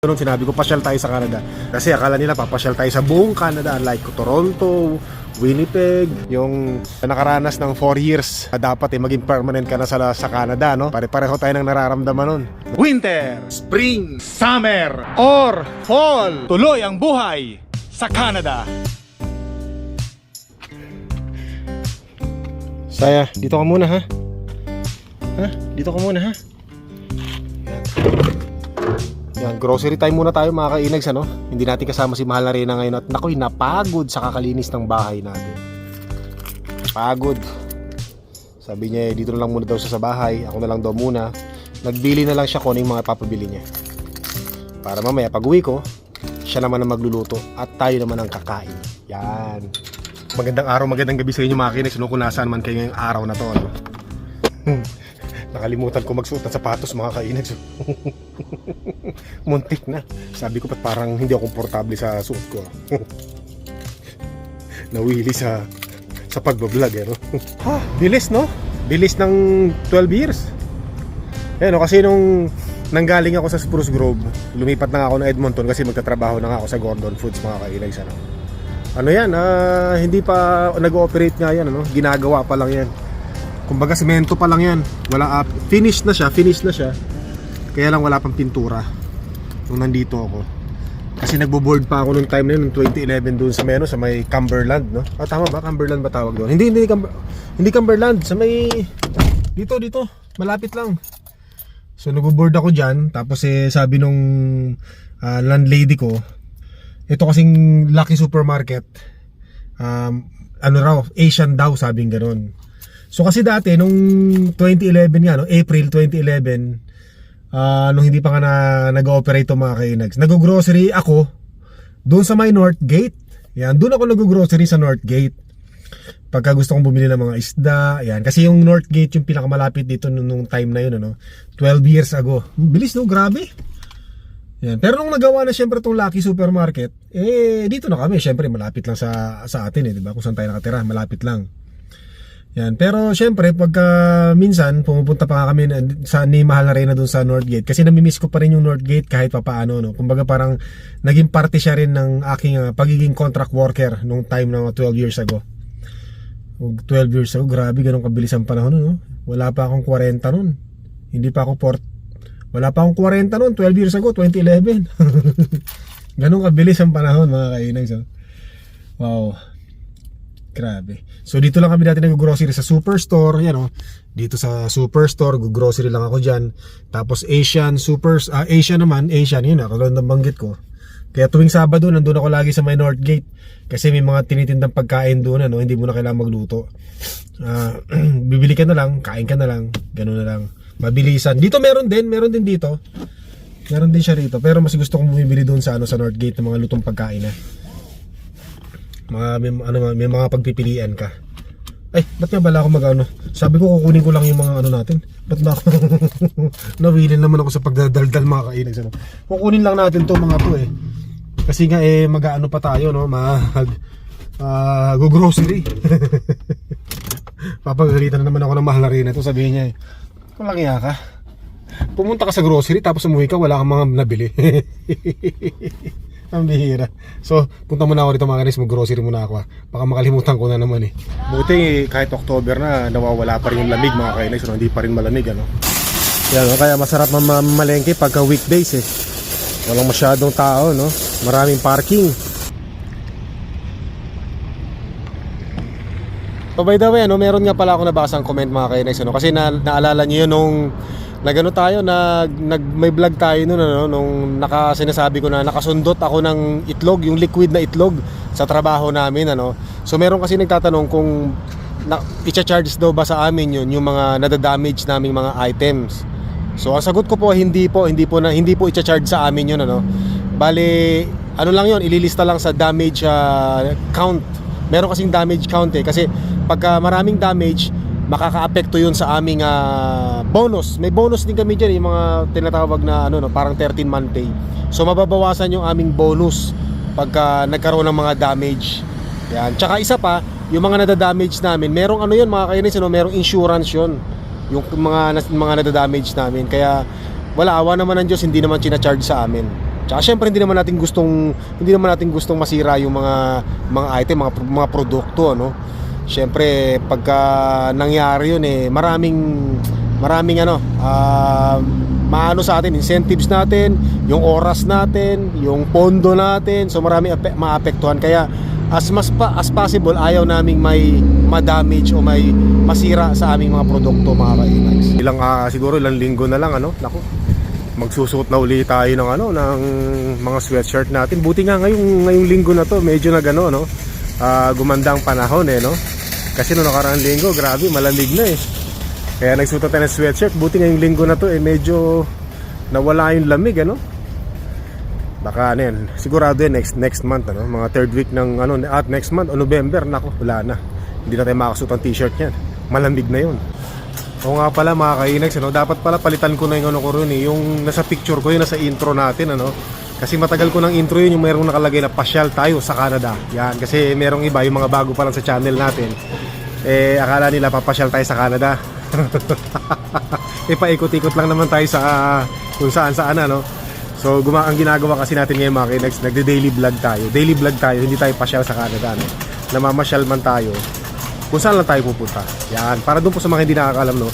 Noon sinabi ko, pasyal tayo sa Canada. Kasi akala nila papasyal tayo sa buong Canada like Toronto, Winnipeg, yung nakaranas ng 4 years na dapat eh, maging permanent ka na sa, sa Canada, no? Pare-pareho tayo ng nararamdaman nun. Winter, Spring, Summer, or Fall. Tuloy ang buhay sa Canada. Saya, dito ka muna ha. Ha? Dito ka muna ha. Yan, grocery time muna tayo mga kainags ano. Hindi natin kasama si Mahal na Reyna ngayon at nakoy napagod sa kakalinis ng bahay natin. Pagod. Sabi niya eh, dito na lang muna daw siya sa bahay. Ako na lang daw muna. Nagbili na lang siya kung ano yung mga papabili niya. Para mamaya pag uwi ko, siya naman ang magluluto at tayo naman ang kakain. Yan. Magandang araw, magandang gabi sa inyo mga kinex. No, kung nasaan man kayo ngayong araw na to. Ano? Nakalimutan ko magsuot ng sapatos mga kainex. Muntik na. Sabi ko pat parang hindi ako komportable sa suot ko. Nawili sa sa pagbablog eh, no? ha, bilis no? Bilis ng 12 years. Eh no, kasi nung nanggaling ako sa Spruce Grove, lumipat na ako ng Edmonton kasi magtatrabaho na ako sa Gordon Foods mga kainex. Ano? ano yan, ah, hindi pa nag-ooperate nga yan, ano? ginagawa pa lang yan. Kumbaga semento pa lang yan. Wala up. Finish na siya, finish na siya. Kaya lang wala pang pintura. Nung nandito ako. Kasi nagbo-board pa ako nung time na yun, nung 2011 doon sa Meno, sa may Cumberland, no? Ah, tama ba? Cumberland ba tawag doon? Hindi, hindi, Cumber, hindi Cumberland. Sa may, dito, dito. Malapit lang. So, nagbo-board ako dyan. Tapos, eh, sabi nung ah, landlady ko, ito kasing Lucky Supermarket, um, ano raw, Asian daw, sabing ganun. So kasi dati nung 2011 nga no, April 2011 ah nung hindi pa nga na nag-ooperate mga kainags. Nag-grocery ako doon sa may North Gate. Yan, doon ako nag-grocery sa North Gate. Pagka gusto kong bumili ng mga isda, yan. Kasi yung North Gate yung pinakamalapit dito nung, time na yun, ano. 12 years ago. Bilis no, grabe. Yan. Pero nung nagawa na syempre itong Lucky Supermarket, eh dito na kami, syempre malapit lang sa sa atin eh, 'di ba? Kung saan tayo nakatira, malapit lang. Yan. Pero syempre pagka minsan pumupunta pa kami sa ni Mahal na Reyna doon sa Northgate kasi namimiss ko pa rin yung Northgate kahit papaano no. Kumbaga parang naging parte siya rin ng aking ah, pagiging contract worker nung time na 12 years ago. O, 12 years ago, grabe ganun kabilis ang panahon no. Wala pa akong 40 noon. Hindi pa ako port wala pa akong 40 noon, 12 years ago, 2011. ganun kabilis ang panahon mga kainags. oh. Wow. Grabe. So dito lang kami dati nag-grocery sa Superstore, yan oh. Dito sa Superstore, grocery lang ako diyan. Tapos Asian Supers, ah, Asian naman, Asian yun, ako lang banggit ko. Kaya tuwing Sabado nandun ako lagi sa may North Gate kasi may mga tinitindang pagkain doon ano, hindi mo na kailangan magluto. Ah, bibili ka na lang, kain ka na lang, ganoon na lang. Mabilisan. Dito meron din, meron din dito. Meron din siya rito, pero mas gusto kong bumibili doon sa ano sa North Gate ng mga lutong pagkain na mga may, ano, may mga pagpipilian ka. Ay, ba't nga bala ako mag ano? Sabi ko kukunin ko lang yung mga ano natin. Ba't ba ako? Nawili naman ako sa pagdadaldal mga kainag. Ano? Kukunin lang natin to mga to eh. Kasi nga eh mag-ano pa tayo no, mag uh, go grocery. Papagalitan na naman ako ng mahal na rin ito. Sabihin niya eh, walang iya ka. Pumunta ka sa grocery tapos umuwi ka wala kang mga nabili. Ang bihira. So, punta muna ako rito mga kanis, mag-grocery muna ako. ah. Baka makalimutan ko na naman eh. Buti kahit October na, nawawala pa rin yung lamig mga kainis. No? Hindi pa rin malamig ano. Yan, no? kaya masarap mam- mamalengke pagka weekdays eh. Walang masyadong tao, no? Maraming parking. So by the way, ano, meron nga pala ako nabasang comment mga kainis, ano? Kasi na, naalala niyo yun nung nagano tayo, nag, nag, may vlog tayo noon, ano, nung naka, sinasabi ko na nakasundot ako ng itlog, yung liquid na itlog sa trabaho namin, ano. So meron kasi nagtatanong kung na, i-charge daw ba sa amin yun, yung mga nadadamage naming mga items. So ang sagot ko po hindi po, hindi po na hindi po i-charge sa amin yun ano. Bale, ano lang yun, ililista lang sa damage ah, count. Meron kasing damage count eh kasi pagka maraming damage, makaka-apekto yun sa aming ah, bonus. May bonus din kami diyan, yung mga tinatawag na ano no, parang 13 month pay. So mababawasan yung aming bonus pagka nagkaroon ng mga damage. Yan. Tsaka isa pa, yung mga nadadamage namin, merong ano yun mga kainis, ano, merong insurance yun. Yung mga, mga nadadamage namin. Kaya wala, awa naman ng Diyos, hindi naman charge sa amin. Tsaka syempre hindi naman natin gustong hindi naman natin gustong masira yung mga mga item, mga mga produkto ano. Syempre pagka nangyari yun eh maraming maraming ano ah, maano sa atin incentives natin, yung oras natin, yung pondo natin, so marami ape- maapektuhan kaya as mas pa, as possible ayaw naming may ma-damage o may masira sa aming mga produkto mga kainags. Ilang ah, siguro ilang linggo na lang ano, nako magsusuot na uli tayo ng ano ng mga sweatshirt natin. Buti nga ngayong ngayong linggo na to, medyo nagano no. ah, gumanda ang panahon eh no. Kasi noong nakaraang linggo, grabe malamig na eh. Kaya nagsuot tayo ng sweatshirt. Buti ngayong linggo na to eh medyo nawala yung lamig ano. Baka ano yan, sigurado yan next next month ano, mga third week ng ano at next month o November nako, wala na. Hindi na tayo makakasuot ng t-shirt niyan. Malamig na 'yon. Oo nga pala mga kainags, ano, dapat pala palitan ko na yung ano ko rin eh, yung nasa picture ko yun, nasa intro natin, ano. Kasi matagal ko ng intro yun, yung mayroong nakalagay na pasyal tayo sa Canada. Yan, kasi merong iba, yung mga bago pa lang sa channel natin, eh, akala nila papasyal tayo sa Canada. eh, paikot-ikot lang naman tayo sa kung saan saan, ano. So, guma ang ginagawa kasi natin ngayon mga kainags, nagde-daily vlog tayo. Daily vlog tayo, hindi tayo pasyal sa Canada, no. Namamasyal man tayo, kung saan lang tayo pupunta. Yan, para doon po sa mga hindi nakakalam no.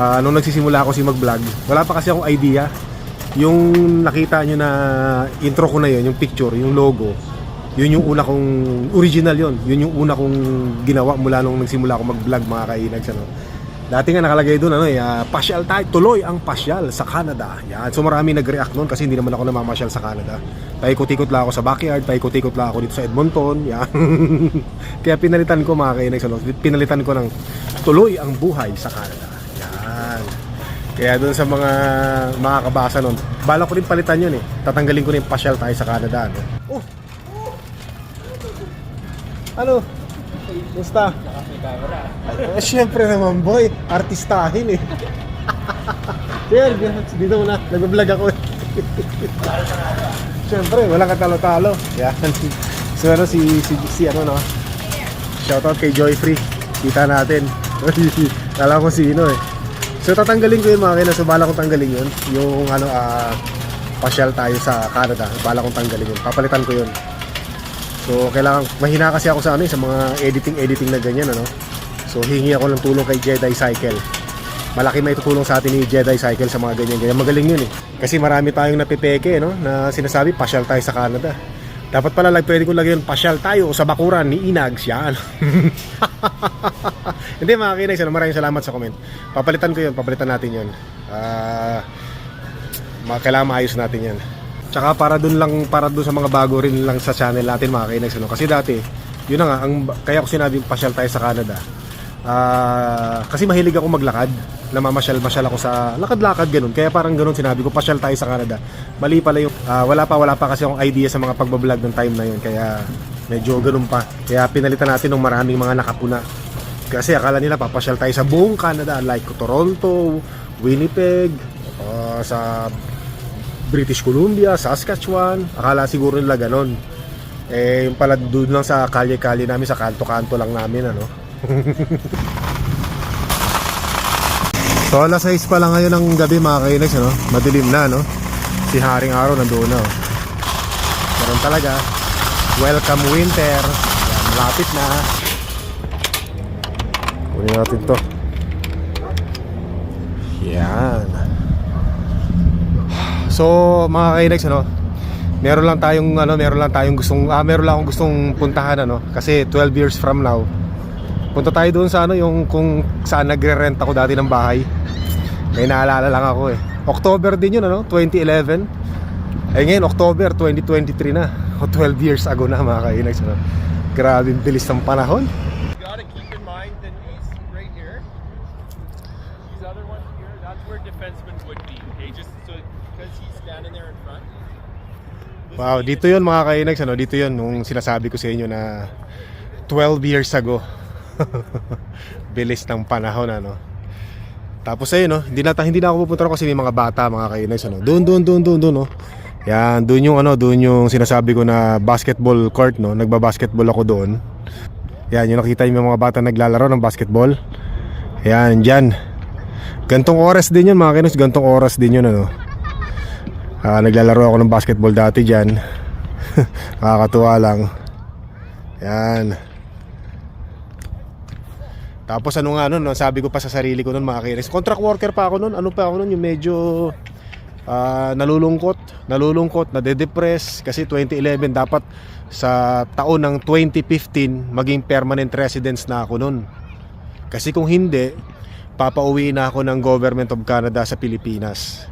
ah, nung nagsisimula ako si mag-vlog, wala pa kasi akong idea. Yung nakita nyo na intro ko na yun, yung picture, yung logo, yun yung una kong original yun. Yun yung una kong ginawa mula nung nagsimula ako mag-vlog mga kainags ano. Dati nga nakalagay doon ano eh, ah, pasyal tayo, tuloy ang pasyal sa Canada. Yan. So marami nag-react noon kasi hindi naman ako namamasyal sa Canada. Paikot-ikot lang ako sa backyard, paikot-ikot lang ako dito sa Edmonton. Yan. Kaya pinalitan ko mga kainags ano, pinalitan ko ng tuloy ang buhay sa Canada. Yan. Kaya doon sa mga makakabasa nun, bala ko rin palitan yun eh. Tatanggalin ko yung pasyal tayo sa Canada. No? Oh! Ano? Basta? Eh, syempre naman boy, artistahin eh. Sir, dito muna, nag-vlog ako eh. Syempre, walang katalo-talo. Yan. So ano si, si, si ano no? Shoutout kay Joy Free. Kita natin. Alam ko sino eh. So tatanggalin ko yung mga kailan. So bala kong tanggalin yun. Yung ano, ah, pasyal tayo sa Canada. Bala kong tanggalin yun. Papalitan ko yun. So kailangan, mahina kasi ako sa ano eh, sa mga editing-editing na ganyan ano. So hingi ako ng tulong kay Jedi Cycle. Malaki may tutulong sa atin ni Jedi Cycle sa mga ganyan ganyan. Magaling yun eh. Kasi marami tayong napipeke no na sinasabi pasyal tayo sa Canada. Dapat pala like pwede ko lagyan pasyal tayo sa bakuran ni Inags yan. Hindi mga kinags, ano, maraming salamat sa comment. Papalitan ko yun, papalitan natin yun. Ma- kailangan maayos natin yan. Tsaka para dun lang, para dun sa mga bago rin lang sa channel natin mga kinags, ano. Kasi dati, yun na nga, ang, kaya ko sinabi pasyal tayo sa Canada. Ah, kasi mahilig ako maglakad. Namamasyal-masyal ako sa lakad-lakad ganun. Kaya parang ganun sinabi ko, pasyal tayo sa Canada. Mali pala yung ah, wala pa wala pa kasi akong idea sa mga pagbablog ng time na yun. Kaya medyo ganun pa. Kaya pinalitan natin ng maraming mga nakapuna. Kasi akala nila papasyal tayo sa buong Canada like Toronto, Winnipeg, ah, sa British Columbia, Saskatchewan. Akala siguro nila ganun. Eh, yung pala doon lang sa kalye-kalye namin, sa kanto-kanto lang namin, ano. so, alas 6 pa lang ngayon ng gabi, mga kainags, ano. Madilim na, no. Si Haring Araw nandoon na, oh. Talaga. Welcome winter. Yan, malapit na. Kunin natin to. Yan. So, mga kainags, ano, meron lang tayong ano, meron lang tayong gustong ah, meron lang akong gustong puntahan ano kasi 12 years from now. Punta tayo doon sa ano yung kung saan nagre-rent ako dati ng bahay. May naalala lang ako eh. October din yun ano, 2011. Eh ngayon October 2023 na. O 12 years ago na mga kainags ano. Grabe bilis ng panahon. Wow, dito 'yon mga kainags ano, dito 'yon nung sinasabi ko sa inyo na 12 years ago. Bilis ng panahon ano. Tapos ayun no, hindi na hindi na ako pupunta kasi may mga bata mga kainags ano. Doon doon doon doon doon no. Yan, doon yung ano, doon yung sinasabi ko na basketball court no. Nagba-basketball ako doon. Yan, yung nakita yung mga bata naglalaro ng basketball. Yan, diyan. Gantong oras din yun mga kainags, gantong oras din yun ano. Ah, naglalaro ako ng basketball dati dyan. Nakakatuwa lang. Yan. Tapos ano nga nun, no, sabi ko pa sa sarili ko nun mga kainis. Contract worker pa ako nun. Ano pa ako nun, yung medyo ah, nalulungkot. Nalulungkot, nade-depress. Kasi 2011 dapat sa taon ng 2015 maging permanent residence na ako nun. Kasi kung hindi, papauwi na ako ng Government of Canada sa Pilipinas.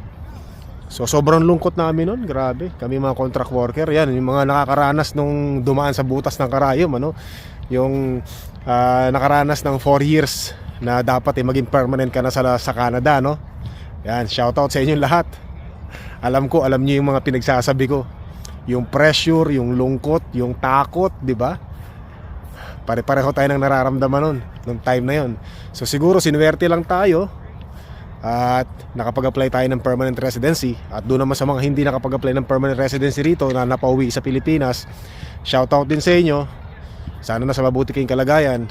So sobrang lungkot namin nun, grabe. Kami mga contract worker, yan, yung mga nakakaranas nung dumaan sa butas ng karayom, ano? Yung ah, nakaranas ng 4 years na dapat eh, maging permanent ka na sa, sa Canada, no? Yan, shoutout sa inyo lahat. Alam ko, alam niyo yung mga pinagsasabi ko. Yung pressure, yung lungkot, yung takot, di ba? Pare-pareho tayo nang nararamdaman nun, nung time na yon. So siguro sinuwerte lang tayo at nakapag-apply tayo ng permanent residency at doon naman sa mga hindi nakapag-apply ng permanent residency rito na napauwi sa Pilipinas shoutout din sa inyo sana nasa mabuti kayong kalagayan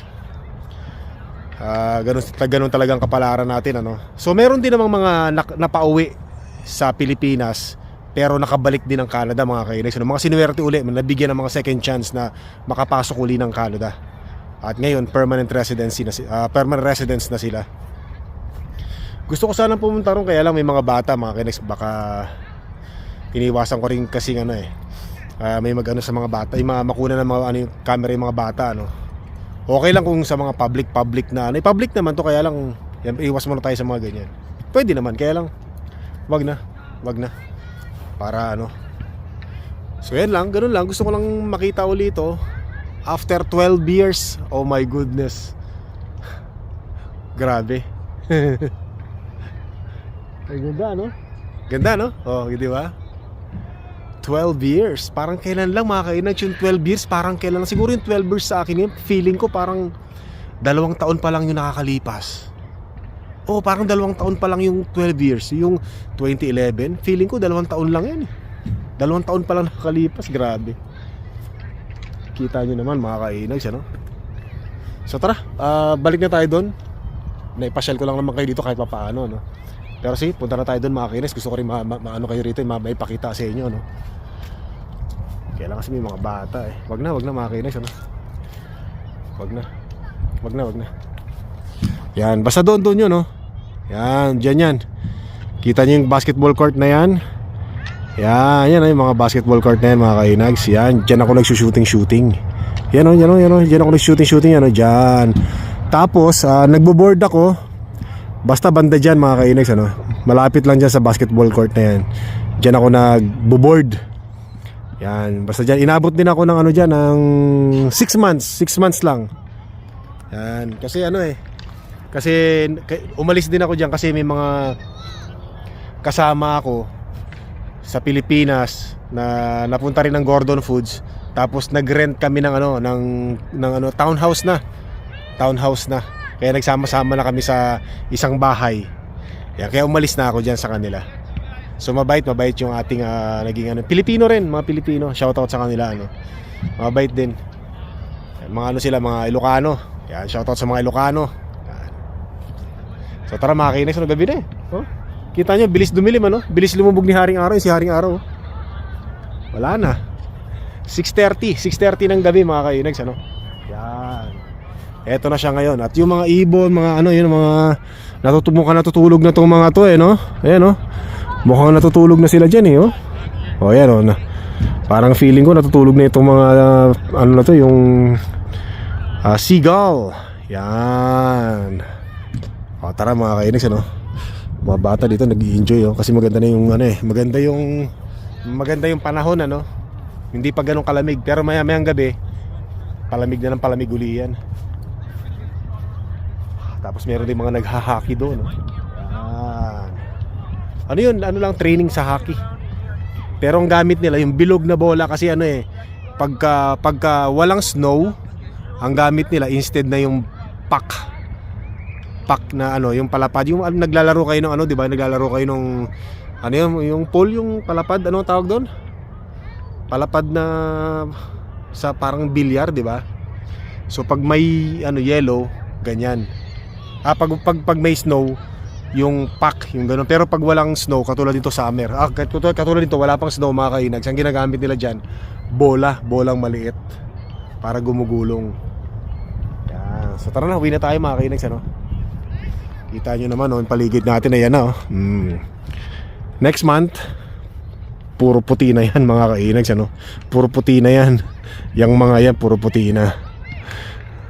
Ah, ganun, ganun talagang kapalaran natin ano. So meron din namang mga napauwi sa Pilipinas pero nakabalik din ng Canada mga kainis. Ano, mga sinuwerte uli, nabigyan ng mga second chance na makapasok uli ng Canada. At ngayon permanent residency na ah, permanent residence na sila. Gusto ko sana pumunta ron kaya lang may mga bata mga kainis baka iniwasan ko rin kasi ano eh. ah, may magano sa mga bata, yung mga makuna ng mga ano yung camera yung mga bata ano. Okay lang kung sa mga public public na ano, eh, public naman to kaya lang iwas muna tayo sa mga ganyan. Pwede naman kaya lang wag na, wag na. Para ano. So yan lang, ganun lang. Gusto ko lang makita ulit ito. After 12 years, oh my goodness. Grabe. Ay, ganda, no? Ganda, no? Oh, di ba? 12 years. Parang kailan lang mga kainag yung 12 years, parang kailan lang. Siguro yung 12 years sa akin, yung feeling ko parang dalawang taon pa lang yung nakakalipas. Oh, parang dalawang taon pa lang yung 12 years. Yung 2011, feeling ko dalawang taon lang yan. eh. Dalawang taon pa lang nakakalipas. Grabe. Kita nyo naman mga kainags, ano? So tara, ah, balik na tayo doon. Naipasyal ko lang naman kayo dito kahit pa paano, no? Pero sige, punta na tayo doon mga kainis. Gusto ko rin ma- ma- maano kayo rito, ma- maipakita sa inyo, no? Kailangan kasi may mga bata eh. Wag na, wag na mga kainis, ano? Wag na. Wag na, wag na. Yan, basta doon doon yun, no? Yan, dyan yan. Kita niyo yung basketball court na yan? Yan, yan yung mga basketball court na yan, mga kainags. Yan, dyan ako nagsushooting-shooting. Yan o, yan o, yan o. Dyan ako nagshooting-shooting, yan o, dyan. Tapos, ah, nagbo-board ako. Basta banda dyan, mga kainags, ano. Malapit lang dyan sa basketball court na yan. Dyan ako nagbo-board. Yan, basta dyan. Inabot din ako ng ano dyan, ng 6 months. 6 months lang. Yan, kasi ano eh. Kasi umalis din ako dyan kasi may mga kasama ako sa Pilipinas na napunta rin ng Gordon Foods tapos nag-rent kami ng ano ng ng ano townhouse na townhouse na kaya nagsama-sama na kami sa isang bahay yan, kaya umalis na ako diyan sa kanila so mabait mabait yung ating ah, naging ano Pilipino rin mga Pilipino shoutout sa kanila ano mabait din yan, mga ano sila mga Ilocano yan shoutout sa mga Ilocano yan. so tara mga kainis ano gabi na eh oh? Kita nyo, bilis dumilim ano? Bilis lumubog ni Haring Araw, yung si Haring Araw. oh. Wala na. 6.30, 6.30 ng gabi mga kainags ano? Yan. Eto na siya ngayon. At yung mga ibon, mga ano, yun, mga natutulog natutulog na tong mga to eh, no? Ayan, no? Mukhang natutulog na sila dyan eh, oh. O, ayan, oh. Parang feeling ko natutulog na itong mga, ah, ano na to, yung ah, seagull. Yan. O, tara mga kainags ano? mga bata dito nag-enjoy oh kasi maganda na yung ano eh maganda yung maganda yung panahon ano hindi pa ganun kalamig pero maya mayang gabi palamig na ng palamig uli yan tapos meron din mga naghahaki doon. Yan. ano yun ano lang training sa hockey pero ang gamit nila yung bilog na bola kasi ano eh pagka pagka walang snow ang gamit nila instead na yung puck pack na ano, yung palapad, yung ano, naglalaro kayo ng ano, 'di ba? Naglalaro kayo ng ano yung yung pool, yung palapad, ano tawag doon? Palapad na sa parang bilyar, 'di ba? So pag may ano yellow, ganyan. Ah pag pag, pag may snow, yung pack, yung ganun. Pero pag walang snow, katulad dito summer, ah, katulad, katulad dito, wala pang snow mga kainags. Ang ginagamit nila dyan, bola, bolang maliit para gumugulong. Yan. So tara na, uwi na tayo mga kainags, ano? Kita nyo naman, oh, paligid natin, ayan na, oh. Mm. Next month, puro puti na yan mga kainags, ano? Puro puti na yan. Yang mga yan, puro puti na.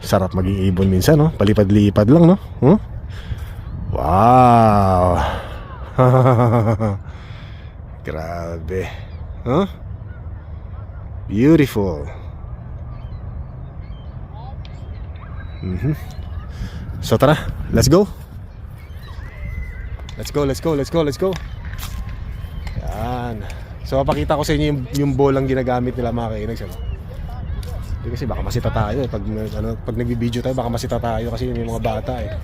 Sarap maging ibon minsan, no? Palipad-lipad lang, no? Huh? Wow! Grabe. Huh? Beautiful. Mhm. So tara, let's go. Let's go, let's go, let's go, let's go. Yan. So papakita ko sa inyo yung, yung bolang ginagamit nila mga kainags. Ano? Hindi kasi baka masita tayo eh. Pag, ano, pag nagbibideo tayo baka masita tayo kasi may mga bata eh.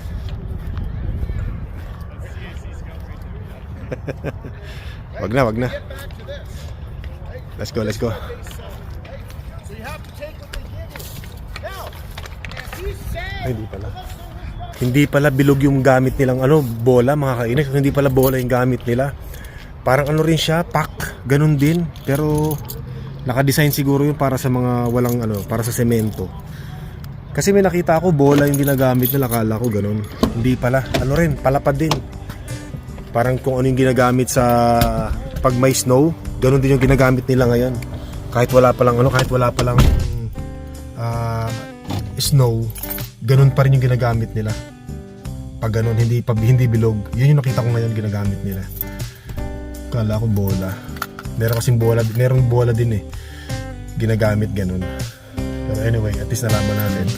wag na, wag na. Let's go, let's go. Ay, hindi pala. Hindi pala bilog yung gamit nilang ano, bola mga kainis. Hindi pala bola yung gamit nila. Parang ano rin siya, pack. Ganun din. Pero naka-design siguro yun para sa mga walang ano, para sa semento. Kasi may nakita ako bola yung ginagamit nila, akala ko ganun. Hindi pala. Ano rin, palapad din. Parang kung ano yung ginagamit sa pag may snow, ganun din yung ginagamit nila ngayon. Kahit wala pa lang ano, kahit wala pa lang ah, snow, ganun pa rin yung ginagamit nila. Pag ganun, hindi pag hindi bilog. Yun yung nakita ko ngayon ginagamit nila. Kala ko bola. Meron kasing bola, merong bola din eh. Ginagamit ganun. Pero anyway, at least nalaman natin.